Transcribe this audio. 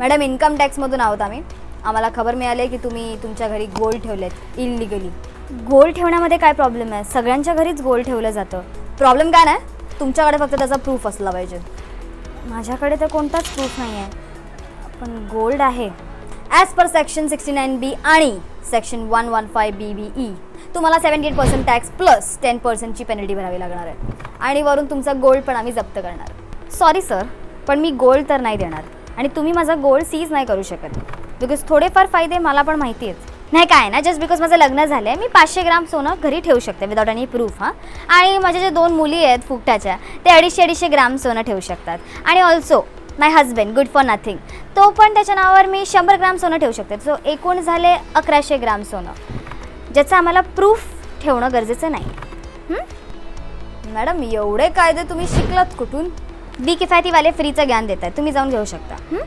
Madam income टॅक्समधून आहोत आम्ही. आम्हाला खबर मिळाली आहे की तुम्ही तुमच्या घरी गोल्ड ठेवलेत इलिगली गोल्ड ठेवण्यामध्ये काय प्रॉब्लेम आहे? सगळ्यांच्या घरीच गोल्ड ठेवलं जातं. प्रॉब्लेम काय नाही? तुमच्याकडे फक्त त्याचा प्रूफ असला पाहिजे. माझ्याकडे तर कोणताच प्रूफ नाही आहे. पण गोल्ड आहे. As per section sixty nine B आणि section one one five B B E तुम्हाला seventy eight percent tax plus ten पर्सेंटची penalty भरावी लागणार आहे. आणि वरून तुमचा गोल्ड पण आम्ही जप्त करणार. सॉरी सर पण मी गोल्ड तर नाही देणार. आणि तुम्ही माझा गोल सीज नाही करू शकत. बिकॉज थोडेफार फायदे मला पण माहिती आहेत. नाही काय ना जस्ट बिकॉज माझं लग्न झालं आहे मी पाचशे ग्राम सोनं घरी ठेवू शकते विदाउट एनी प्रूफ हां. आणि माझ्या ज्या दोन मुली आहेत फुकटाच्या ते अडीचशे अडीचशे ग्राम सोनं ठेवू शकतात. आणि also my husband good for nothing तो पण त्याच्या नावावर मी शंभर ग्राम सोनं ठेवू शकते. सो एकूण झाले अकराशे ग्राम सोनं. ज्याचं आम्हाला प्रूफ ठेवणं गरजेचं नाही. मॅडम एवढे कायदे तुम्ही शिकलात कुठून? बी किफायतीवाले फ्रीचं ज्ञान देत आहेत तुम्ही जाऊन घेऊ शकता हं?